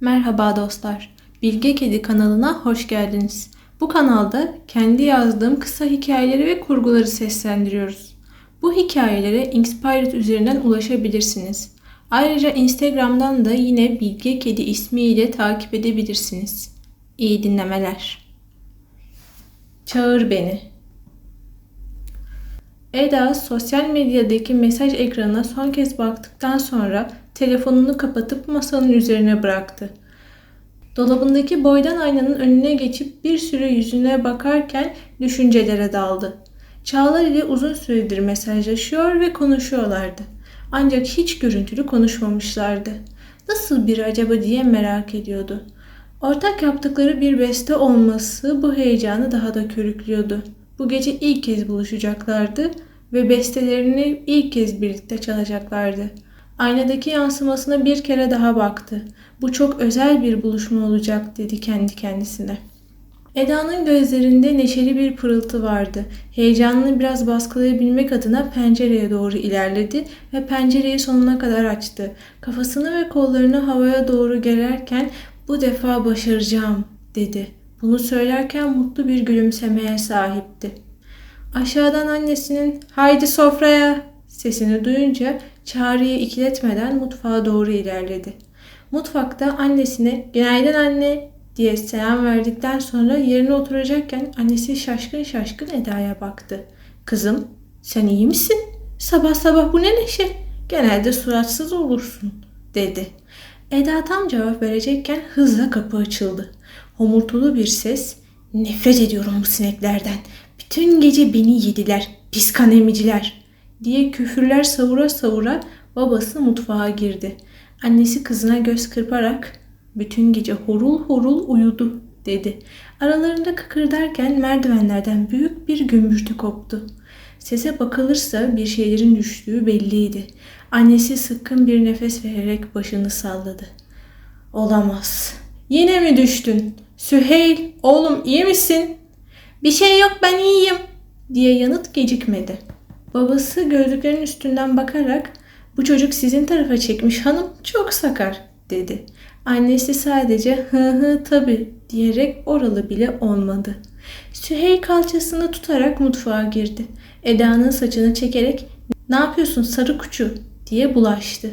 Merhaba dostlar. Bilge Kedi kanalına hoş geldiniz. Bu kanalda kendi yazdığım kısa hikayeleri ve kurguları seslendiriyoruz. Bu hikayelere Inspired üzerinden ulaşabilirsiniz. Ayrıca Instagram'dan da yine Bilge Kedi ismiyle takip edebilirsiniz. İyi dinlemeler. Çağır beni. Eda sosyal medyadaki mesaj ekranına son kez baktıktan sonra telefonunu kapatıp masanın üzerine bıraktı. Dolabındaki boydan aynanın önüne geçip bir süre yüzüne bakarken düşüncelere daldı. Çağlar ile uzun süredir mesajlaşıyor ve konuşuyorlardı. Ancak hiç görüntülü konuşmamışlardı. Nasıl biri acaba diye merak ediyordu. Ortak yaptıkları bir beste olması bu heyecanı daha da körüklüyordu. Bu gece ilk kez buluşacaklardı ve bestelerini ilk kez birlikte çalacaklardı. Aynadaki yansımasına bir kere daha baktı. Bu çok özel bir buluşma olacak dedi kendi kendisine. Eda'nın gözlerinde neşeli bir pırıltı vardı. Heyecanını biraz baskılayabilmek adına pencereye doğru ilerledi ve pencereyi sonuna kadar açtı. Kafasını ve kollarını havaya doğru gererken bu defa başaracağım dedi. Bunu söylerken mutlu bir gülümsemeye sahipti. Aşağıdan annesinin haydi sofraya sesini duyunca çağrıyı ikiletmeden mutfağa doğru ilerledi. Mutfakta annesine günaydın anne diye selam verdikten sonra yerine oturacakken annesi şaşkın şaşkın Eda'ya baktı. Kızım sen iyi misin? Sabah sabah bu ne neşe? Genelde suratsız olursun dedi. Eda tam cevap verecekken hızla kapı açıldı. Homurtulu bir ses nefret ediyorum bu sineklerden. Bütün gece beni yediler pis kan emiciler diye küfürler savura savura babası mutfağa girdi. Annesi kızına göz kırparak bütün gece horul horul uyudu dedi. Aralarında kıkırdarken merdivenlerden büyük bir gümbürtü koptu. Sese bakılırsa bir şeylerin düştüğü belliydi. Annesi sıkkın bir nefes vererek başını salladı. Olamaz. Yine mi düştün? Süheyl, oğlum iyi misin? Bir şey yok ben iyiyim diye yanıt gecikmedi. Babası gözlüklerin üstünden bakarak bu çocuk sizin tarafa çekmiş hanım çok sakar dedi. Annesi sadece hı hı tabi diyerek oralı bile olmadı. Süheyl kalçasını tutarak mutfağa girdi. Eda'nın saçını çekerek ne yapıyorsun sarı kuçu diye bulaştı.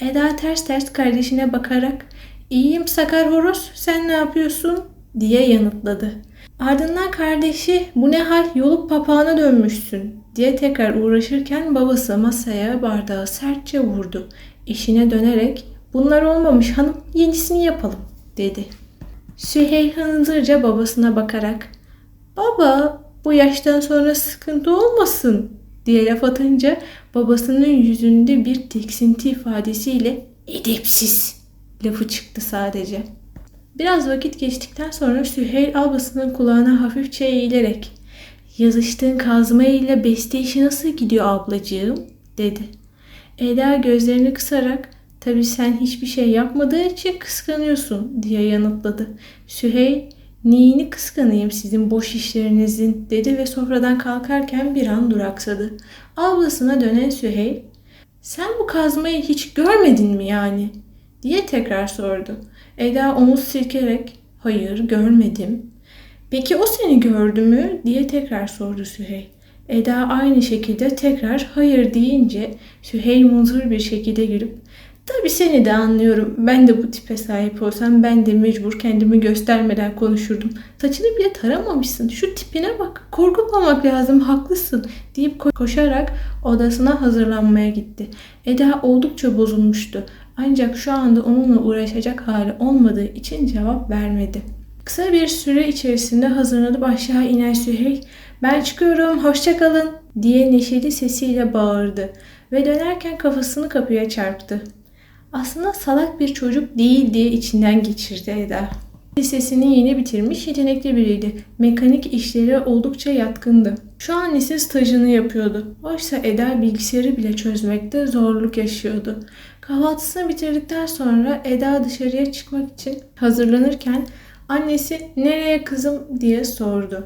Eda ters ters kardeşine bakarak iyiyim sakar horoz sen ne yapıyorsun diye yanıtladı. Ardından kardeşi bu ne hal yolup papağana dönmüşsün diye tekrar uğraşırken babası masaya bardağı sertçe vurdu. Eşine dönerek bunlar olmamış hanım yenisini yapalım dedi. Süheyl hınzırca babasına bakarak baba bu yaştan sonra sıkıntı olmasın diye laf atınca babasının yüzünde bir tiksinti ifadesiyle edepsiz lafı çıktı sadece. Biraz vakit geçtikten sonra Süheyl ablasının kulağına hafifçe eğilerek ''Yazıştığın kazma ile beste işi nasıl gidiyor ablacığım?'' dedi. Eda gözlerini kısarak ''Tabii sen hiçbir şey yapmadığın için kıskanıyorsun'' diye yanıtladı. Süheyl ''Neyini kıskanayım sizin boş işlerinizin?'' dedi ve sofradan kalkarken bir an duraksadı. Ablasına dönen Süheyl ''Sen bu kazmayı hiç görmedin mi yani?'' diye tekrar sordu. Eda omuz silkerek hayır görmedim. Peki o seni gördü mü diye tekrar sordu Süheyl. Eda aynı şekilde tekrar hayır deyince Süheyl muzur bir şekilde gülüp Tabii seni de anlıyorum. Ben de bu tipe sahip olsam ben de mecbur kendimi göstermeden konuşurdum. Saçını bile taramamışsın. Şu tipine bak. Korkutmamak lazım. Haklısın. deyip koşarak odasına hazırlanmaya gitti. Eda oldukça bozulmuştu. Ancak şu anda onunla uğraşacak hali olmadığı için cevap vermedi. Kısa bir süre içerisinde hazırlanıp aşağı inen Süheyl, ben çıkıyorum hoşçakalın diye neşeli sesiyle bağırdı ve dönerken kafasını kapıya çarptı. Aslında salak bir çocuk değil diye içinden geçirdi Eda. Lisesini yeni bitirmiş yetenekli biriydi. Mekanik işlere oldukça yatkındı. Şu an ise stajını yapıyordu. Oysa Eda bilgisayarı bile çözmekte zorluk yaşıyordu. Kahvaltısını bitirdikten sonra Eda dışarıya çıkmak için hazırlanırken annesi nereye kızım diye sordu.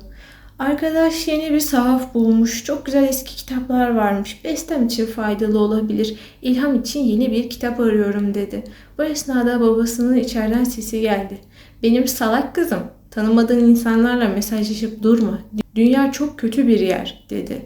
Arkadaş yeni bir sahaf bulmuş. Çok güzel eski kitaplar varmış. Bestem için faydalı olabilir. İlham için yeni bir kitap arıyorum dedi. Bu esnada babasının içeriden sesi geldi. Benim salak kızım. Tanımadığın insanlarla mesajlaşıp durma. Dünya çok kötü bir yer dedi.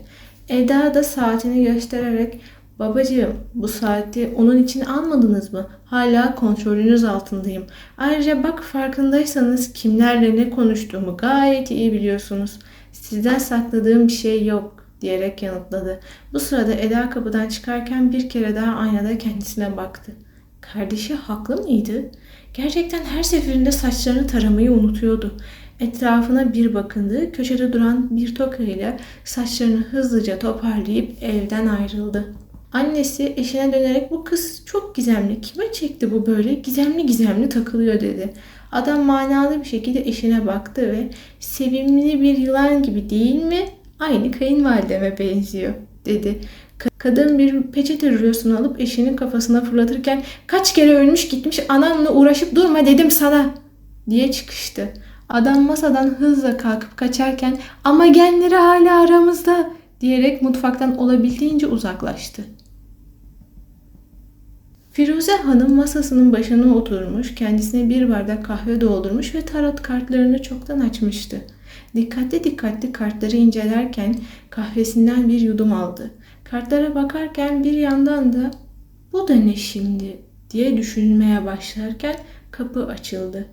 Eda da saatini göstererek Babacığım bu saati onun için almadınız mı? Hala kontrolünüz altındayım. Ayrıca bak farkındaysanız kimlerle ne konuştuğumu gayet iyi biliyorsunuz. Sizden sakladığım bir şey yok diyerek yanıtladı. Bu sırada Eda kapıdan çıkarken bir kere daha aynada kendisine baktı. Kardeşi haklı mıydı? Gerçekten her seferinde saçlarını taramayı unutuyordu. Etrafına bir bakındı, köşede duran bir tokayla saçlarını hızlıca toparlayıp evden ayrıldı. Annesi eşine dönerek bu kız çok gizemli. Kime çekti bu böyle? Gizemli gizemli takılıyor dedi. Adam manalı bir şekilde eşine baktı ve sevimli bir yılan gibi değil mi? Aynı kayınvalideme benziyor dedi. Kadın bir peçete rülosunu alıp eşinin kafasına fırlatırken kaç kere ölmüş gitmiş anamla uğraşıp durma dedim sana diye çıkıştı. Adam masadan hızla kalkıp kaçarken ama genleri hala aramızda diyerek mutfaktan olabildiğince uzaklaştı. Firuze Hanım masasının başına oturmuş, kendisine bir bardak kahve doldurmuş ve tarot kartlarını çoktan açmıştı. Dikkatli dikkatli kartları incelerken kahvesinden bir yudum aldı. Kartlara bakarken bir yandan da bu da ne şimdi diye düşünmeye başlarken kapı açıldı.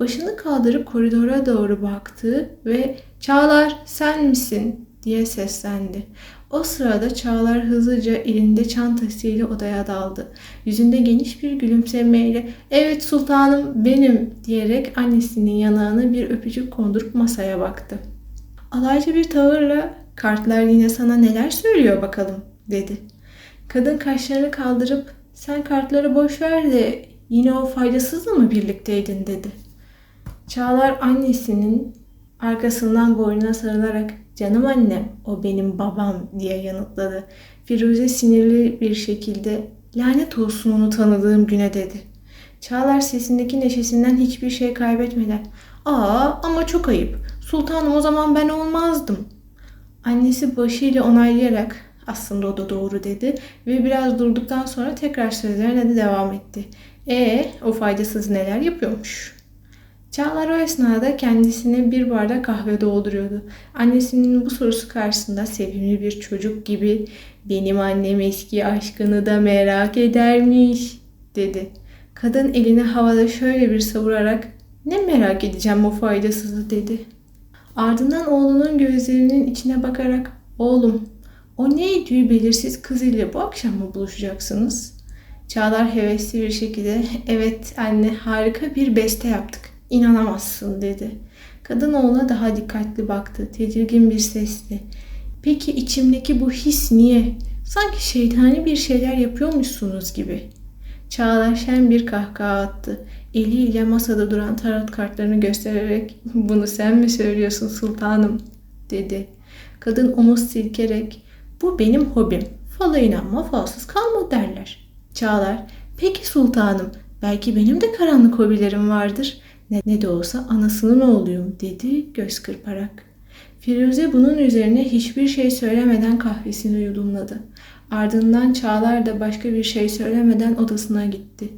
Başını kaldırıp koridora doğru baktı ve "Çağlar, sen misin?" diye seslendi. O sırada Çağlar hızlıca elinde çantasıyla odaya daldı. Yüzünde geniş bir gülümsemeyle ''Evet sultanım benim'' diyerek annesinin yanağına bir öpücük kondurup masaya baktı. Alaycı bir tavırla ''Kartlar yine sana neler söylüyor bakalım'' dedi. Kadın kaşlarını kaldırıp ''Sen kartları boş ver de yine o faydasızla mı birlikteydin?'' dedi. Çağlar annesinin arkasından boynuna sarılarak Canım annem, o benim babam diye yanıtladı. Firuze sinirli bir şekilde lanet olsun onu tanıdığım güne dedi. Çağlar sesindeki neşesinden hiçbir şey kaybetmeden ''Aa ama çok ayıp. Sultanım o zaman ben olmazdım.'' Annesi başıyla onaylayarak aslında o da doğru dedi ve biraz durduktan sonra tekrar sözlerine de devam etti. E o faydasız neler yapıyormuş?'' Çağlar o esnada kendisine bir bardak kahve dolduruyordu. Annesinin bu sorusu karşısında sevimli bir çocuk gibi benim annem eski aşkını da merak edermiş dedi. Kadın elini havada şöyle bir savurarak ne merak edeceğim o faydasızı dedi. Ardından oğlunun gözlerinin içine bakarak oğlum o neydi belirsiz kız ile bu akşam mı buluşacaksınız? Çağlar hevesli bir şekilde evet anne harika bir beste yaptık. İnanamazsın dedi. Kadın oğluna daha dikkatli baktı. Tedirgin bir sesle. Peki içimdeki bu his niye? Sanki şeytani bir şeyler yapıyormuşsunuz gibi. Çağlar şen bir kahkaha attı. Eliyle masada duran tarot kartlarını göstererek bunu sen mi söylüyorsun sultanım dedi. Kadın omuz silkerek bu benim hobim. Fala inanma falsız kalma derler. Çağlar peki sultanım belki benim de karanlık hobilerim vardır. Ne, ne de olsa anasının oğluyum dedi göz kırparak. Firuze bunun üzerine hiçbir şey söylemeden kahvesini yudumladı. Ardından Çağlar da başka bir şey söylemeden odasına gitti.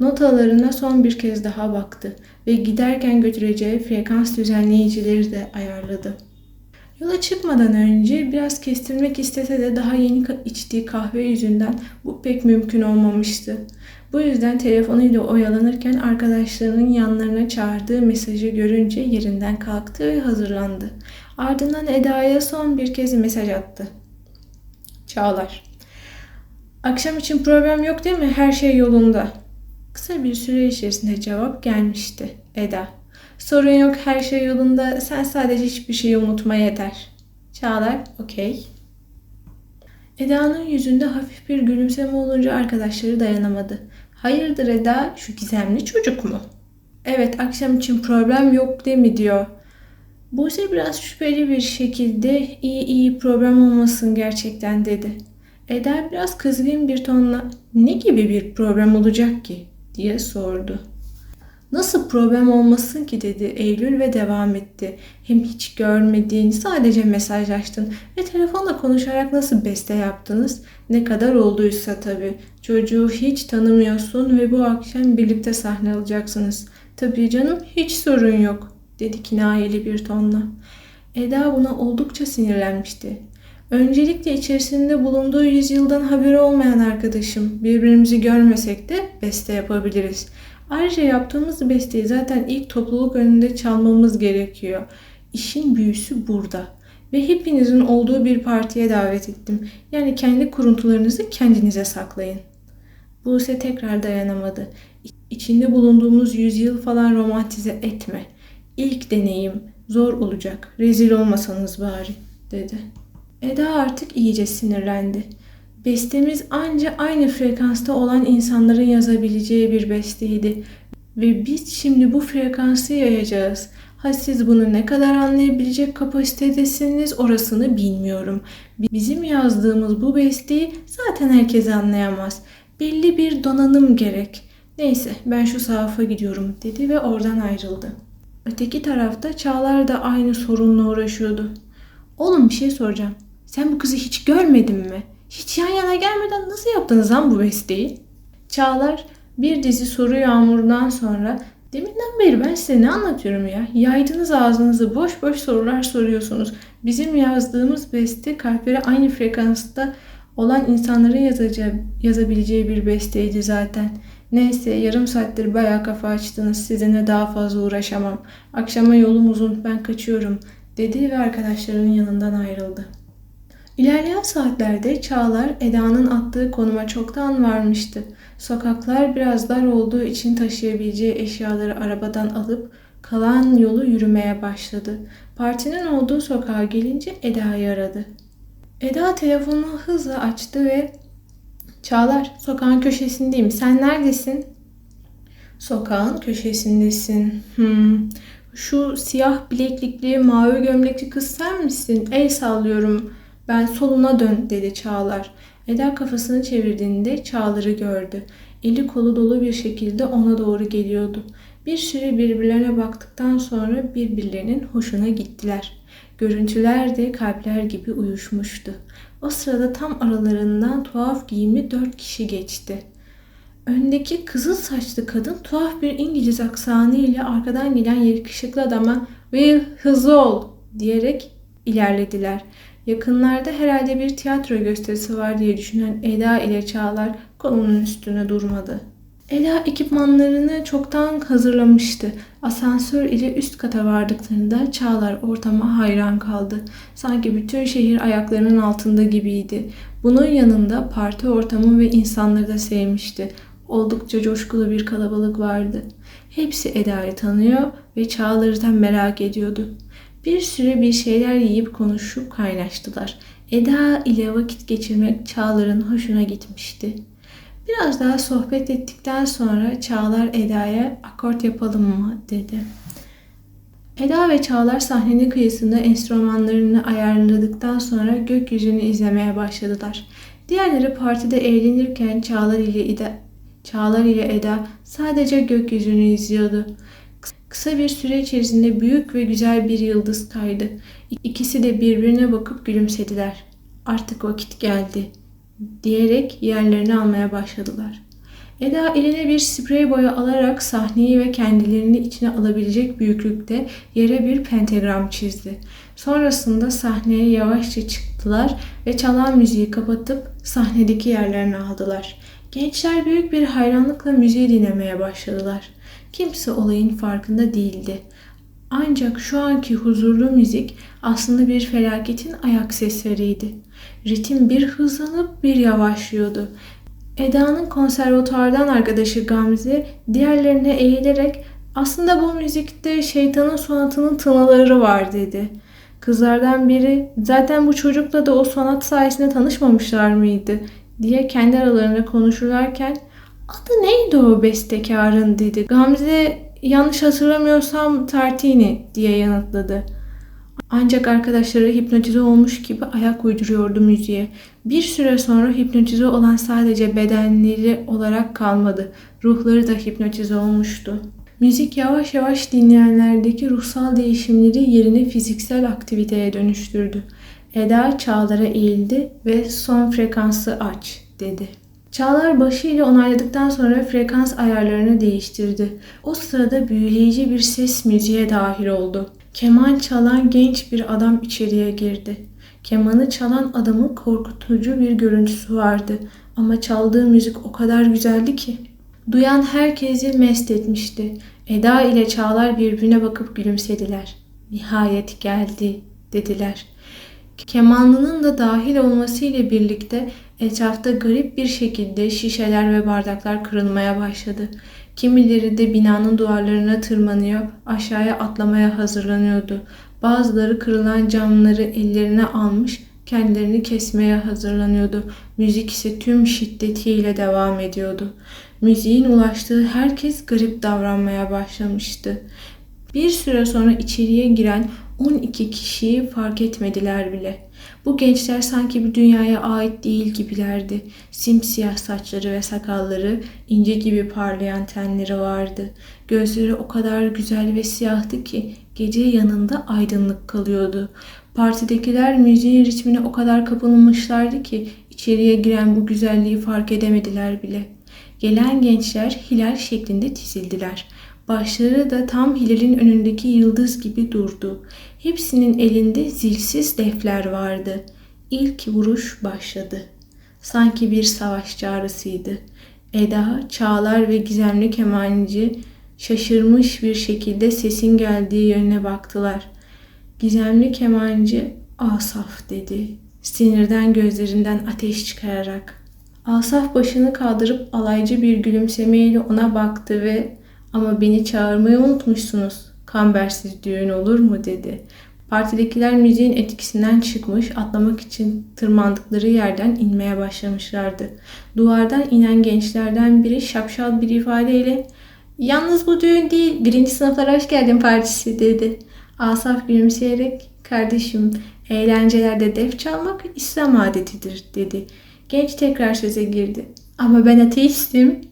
Notalarına son bir kez daha baktı ve giderken götüreceği frekans düzenleyicileri de ayarladı. Yola çıkmadan önce biraz kestirmek istese de daha yeni içtiği kahve yüzünden bu pek mümkün olmamıştı. Bu yüzden telefonuyla oyalanırken arkadaşlarının yanlarına çağırdığı mesajı görünce yerinden kalktı ve hazırlandı. Ardından Eda'ya son bir kez mesaj attı. Çağlar. Akşam için problem yok değil mi? Her şey yolunda. Kısa bir süre içerisinde cevap gelmişti. Eda. Sorun yok her şey yolunda. Sen sadece hiçbir şeyi unutma yeter. Çağlar. Okey. Eda'nın yüzünde hafif bir gülümseme olunca arkadaşları dayanamadı. Hayırdır Eda şu gizemli çocuk mu? Evet akşam için problem yok değil mi diyor. Buse biraz şüpheli bir şekilde iyi iyi problem olmasın gerçekten dedi. Eda biraz kızgın bir tonla ne gibi bir problem olacak ki diye sordu. Nasıl problem olmasın ki dedi Eylül ve devam etti. Hem hiç görmediğin sadece mesajlaştın ve telefonla konuşarak nasıl beste yaptınız? Ne kadar olduysa tabii. Çocuğu hiç tanımıyorsun ve bu akşam birlikte sahne alacaksınız. Tabii canım hiç sorun yok dedi kinayeli bir tonla. Eda buna oldukça sinirlenmişti. Öncelikle içerisinde bulunduğu yüzyıldan haberi olmayan arkadaşım. Birbirimizi görmesek de beste yapabiliriz. Ayrıca yaptığımız besteyi zaten ilk topluluk önünde çalmamız gerekiyor. İşin büyüsü burada. Ve hepinizin olduğu bir partiye davet ettim. Yani kendi kuruntularınızı kendinize saklayın. Buse tekrar dayanamadı. İçinde bulunduğumuz yüzyıl falan romantize etme. İlk deneyim zor olacak. Rezil olmasanız bari dedi. Eda artık iyice sinirlendi. Bestemiz anca aynı frekansta olan insanların yazabileceği bir besteydi. Ve biz şimdi bu frekansı yayacağız. Ha siz bunu ne kadar anlayabilecek kapasitedesiniz orasını bilmiyorum. Bizim yazdığımız bu besteyi zaten herkes anlayamaz. Belli bir donanım gerek. Neyse ben şu sahafa gidiyorum dedi ve oradan ayrıldı. Öteki tarafta Çağlar da aynı sorunla uğraşıyordu. Oğlum bir şey soracağım. Sen bu kızı hiç görmedin mi? Hiç yan yana gelmeden nasıl yaptınız lan bu besteyi? Çağlar bir dizi soru yağmurundan sonra Deminden beri ben size ne anlatıyorum ya? Yaydınız ağzınızı boş boş sorular soruyorsunuz. Bizim yazdığımız beste kalplere aynı frekansta olan insanların yazacağı, yazabileceği bir besteydi zaten. Neyse yarım saattir bayağı kafa açtınız. Sizinle daha fazla uğraşamam. Akşama yolum uzun ben kaçıyorum dedi ve arkadaşlarının yanından ayrıldı. İlerleyen saatlerde Çağlar Eda'nın attığı konuma çoktan varmıştı. Sokaklar biraz dar olduğu için taşıyabileceği eşyaları arabadan alıp kalan yolu yürümeye başladı. Partinin olduğu sokağa gelince Eda'yı aradı. Eda telefonunu hızla açtı ve Çağlar sokağın köşesindeyim. Sen neredesin? Sokağın köşesindesin. Hmm. Şu siyah bileklikli, mavi gömlekli kız sen misin? El sallıyorum. Ben soluna dön dedi Çağlar. Eda kafasını çevirdiğinde Çağlar'ı gördü. Eli kolu dolu bir şekilde ona doğru geliyordu. Bir süre birbirlerine baktıktan sonra birbirlerinin hoşuna gittiler. Görüntüler de kalpler gibi uyuşmuştu. O sırada tam aralarından tuhaf giyimli dört kişi geçti. Öndeki kızıl saçlı kadın tuhaf bir İngiliz aksanı ile arkadan gelen yakışıklı adama ''Will hızlı ol'' diyerek ilerlediler. Yakınlarda herhalde bir tiyatro gösterisi var diye düşünen Eda ile Çağlar konunun üstüne durmadı. Eda ekipmanlarını çoktan hazırlamıştı. Asansör ile üst kata vardıklarında Çağlar ortama hayran kaldı. Sanki bütün şehir ayaklarının altında gibiydi. Bunun yanında parti ortamı ve insanları da sevmişti. Oldukça coşkulu bir kalabalık vardı. Hepsi Eda'yı tanıyor ve Çağlar'ı da merak ediyordu. Bir süre bir şeyler yiyip konuşup kaynaştılar. Eda ile vakit geçirmek Çağlar'ın hoşuna gitmişti. Biraz daha sohbet ettikten sonra Çağlar Eda'ya akort yapalım mı dedi. Eda ve Çağlar sahnenin kıyısında enstrümanlarını ayarladıktan sonra gökyüzünü izlemeye başladılar. Diğerleri partide eğlenirken Çağlar ile Eda, Çağlar ile Eda sadece gökyüzünü izliyordu. Kısa bir süre içerisinde büyük ve güzel bir yıldız kaydı. İkisi de birbirine bakıp gülümsediler. Artık vakit geldi diyerek yerlerini almaya başladılar. Eda eline bir sprey boya alarak sahneyi ve kendilerini içine alabilecek büyüklükte yere bir pentagram çizdi. Sonrasında sahneye yavaşça çıktılar ve çalan müziği kapatıp sahnedeki yerlerini aldılar. Gençler büyük bir hayranlıkla müziği dinlemeye başladılar. Kimse olayın farkında değildi. Ancak şu anki huzurlu müzik aslında bir felaketin ayak sesleriydi. Ritim bir hızlanıp bir yavaşlıyordu. Eda'nın konservatuardan arkadaşı Gamze diğerlerine eğilerek aslında bu müzikte şeytanın sonatının tınıları var dedi. Kızlardan biri zaten bu çocukla da o sonat sayesinde tanışmamışlar mıydı diye kendi aralarında konuşurlarken adı neydi o bestekarın dedi. Gamze yanlış hatırlamıyorsam Tartini diye yanıtladı. Ancak arkadaşları hipnotize olmuş gibi ayak uyduruyordu müziğe. Bir süre sonra hipnotize olan sadece bedenleri olarak kalmadı. Ruhları da hipnotize olmuştu. Müzik yavaş yavaş dinleyenlerdeki ruhsal değişimleri yerini fiziksel aktiviteye dönüştürdü. Eda Çağlar'a eğildi ve son frekansı aç dedi. Çağlar başıyla onayladıktan sonra frekans ayarlarını değiştirdi. O sırada büyüleyici bir ses müziğe dahil oldu. Keman çalan genç bir adam içeriye girdi. Kemanı çalan adamın korkutucu bir görüntüsü vardı ama çaldığı müzik o kadar güzeldi ki. Duyan herkesi mest etmişti. Eda ile Çağlar birbirine bakıp gülümsediler. Nihayet geldi dediler. Kemanlının da dahil olmasıyla birlikte etrafta garip bir şekilde şişeler ve bardaklar kırılmaya başladı. Kimileri de binanın duvarlarına tırmanıyor, aşağıya atlamaya hazırlanıyordu. Bazıları kırılan camları ellerine almış, kendilerini kesmeye hazırlanıyordu. Müzik ise tüm şiddetiyle devam ediyordu. Müziğin ulaştığı herkes garip davranmaya başlamıştı. Bir süre sonra içeriye giren 12 kişiyi fark etmediler bile. Bu gençler sanki bir dünyaya ait değil gibilerdi. Simsiyah saçları ve sakalları, ince gibi parlayan tenleri vardı. Gözleri o kadar güzel ve siyahtı ki gece yanında aydınlık kalıyordu. Partidekiler müziğin ritmine o kadar kapılmışlardı ki içeriye giren bu güzelliği fark edemediler bile. Gelen gençler hilal şeklinde dizildiler. Başları da tam hilalin önündeki yıldız gibi durdu. Hepsinin elinde zilsiz defler vardı. İlk vuruş başladı. Sanki bir savaş çağrısıydı. Eda, Çağlar ve gizemli kemancı şaşırmış bir şekilde sesin geldiği yöne baktılar. Gizemli kemancı Asaf dedi. Sinirden gözlerinden ateş çıkararak. Asaf başını kaldırıp alaycı bir gülümsemeyle ona baktı ve ama beni çağırmayı unutmuşsunuz. Kambersiz düğün olur mu dedi. Partidekiler müziğin etkisinden çıkmış, atlamak için tırmandıkları yerden inmeye başlamışlardı. Duvardan inen gençlerden biri şapşal bir ifadeyle ''Yalnız bu düğün değil, birinci sınıflara hoş geldin partisi'' dedi. Asaf gülümseyerek ''Kardeşim, eğlencelerde def çalmak İslam adetidir'' dedi. Genç tekrar söze girdi. ''Ama ben ateistim.''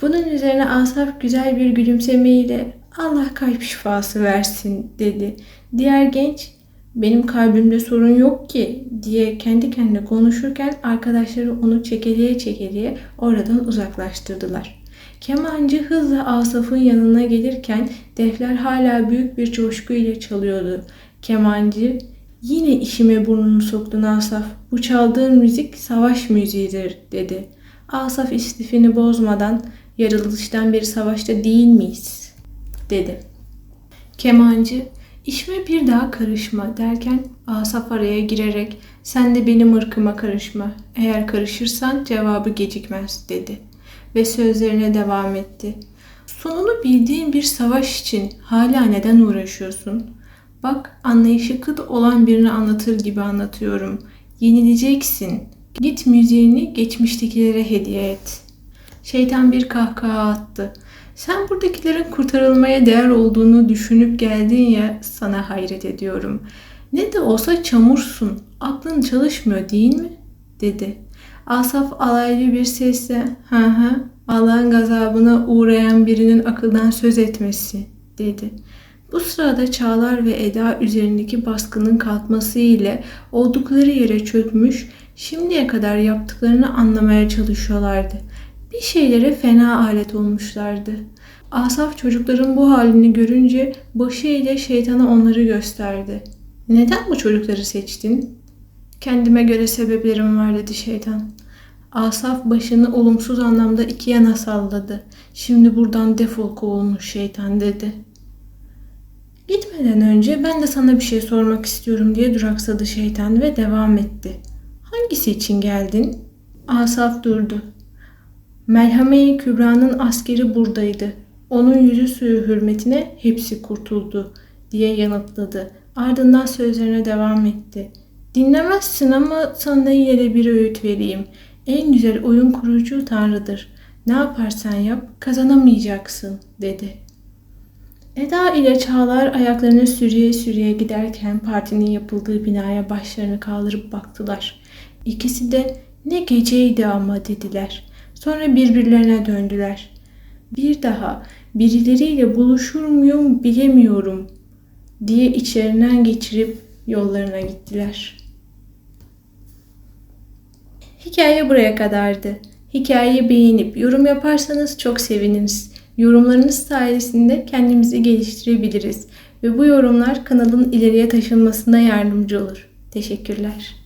Bunun üzerine Asaf güzel bir gülümsemeyle Allah kalp şifası versin dedi. Diğer genç benim kalbimde sorun yok ki diye kendi kendine konuşurken arkadaşları onu çekeliye çekeliye oradan uzaklaştırdılar. Kemancı hızla Asaf'ın yanına gelirken defler hala büyük bir coşku ile çalıyordu. Kemancı yine işime burnunu soktun Asaf. Bu çaldığın müzik savaş müziğidir dedi. Asaf istifini bozmadan Yaratılıştan beri savaşta değil miyiz? dedi. Kemancı işime bir daha karışma derken Asaf araya girerek sen de benim ırkıma karışma. Eğer karışırsan cevabı gecikmez dedi. Ve sözlerine devam etti. Sonunu bildiğin bir savaş için hala neden uğraşıyorsun? Bak anlayışı kıt olan birini anlatır gibi anlatıyorum. Yenileceksin. Git müziğini geçmiştekilere hediye et.'' Şeytan bir kahkaha attı. Sen buradakilerin kurtarılmaya değer olduğunu düşünüp geldin ya sana hayret ediyorum. Ne de olsa çamursun. Aklın çalışmıyor değil mi? dedi. Asaf alaylı bir sesle hı hı Allah'ın gazabına uğrayan birinin akıldan söz etmesi dedi. Bu sırada Çağlar ve Eda üzerindeki baskının kalkması ile oldukları yere çökmüş, şimdiye kadar yaptıklarını anlamaya çalışıyorlardı bir şeylere fena alet olmuşlardı. Asaf çocukların bu halini görünce başı ile şeytana onları gösterdi. Neden bu çocukları seçtin? Kendime göre sebeplerim var dedi şeytan. Asaf başını olumsuz anlamda iki yana salladı. Şimdi buradan defol kovulmuş şeytan dedi. Gitmeden önce ben de sana bir şey sormak istiyorum diye duraksadı şeytan ve devam etti. Hangisi için geldin? Asaf durdu. Merhame-i Kübra'nın askeri buradaydı. Onun yüzü suyu hürmetine hepsi kurtuldu diye yanıtladı. Ardından sözlerine devam etti. Dinlemezsin ama sana yine bir öğüt vereyim. En güzel oyun kurucu Tanrı'dır. Ne yaparsan yap kazanamayacaksın dedi. Eda ile Çağlar ayaklarını sürüye sürüye giderken partinin yapıldığı binaya başlarını kaldırıp baktılar. İkisi de ne geceydi ama dediler. Sonra birbirlerine döndüler. Bir daha birileriyle buluşur muyum bilemiyorum diye içlerinden geçirip yollarına gittiler. Hikaye buraya kadardı. Hikayeyi beğenip yorum yaparsanız çok seviniriz. Yorumlarınız sayesinde kendimizi geliştirebiliriz ve bu yorumlar kanalın ileriye taşınmasına yardımcı olur. Teşekkürler.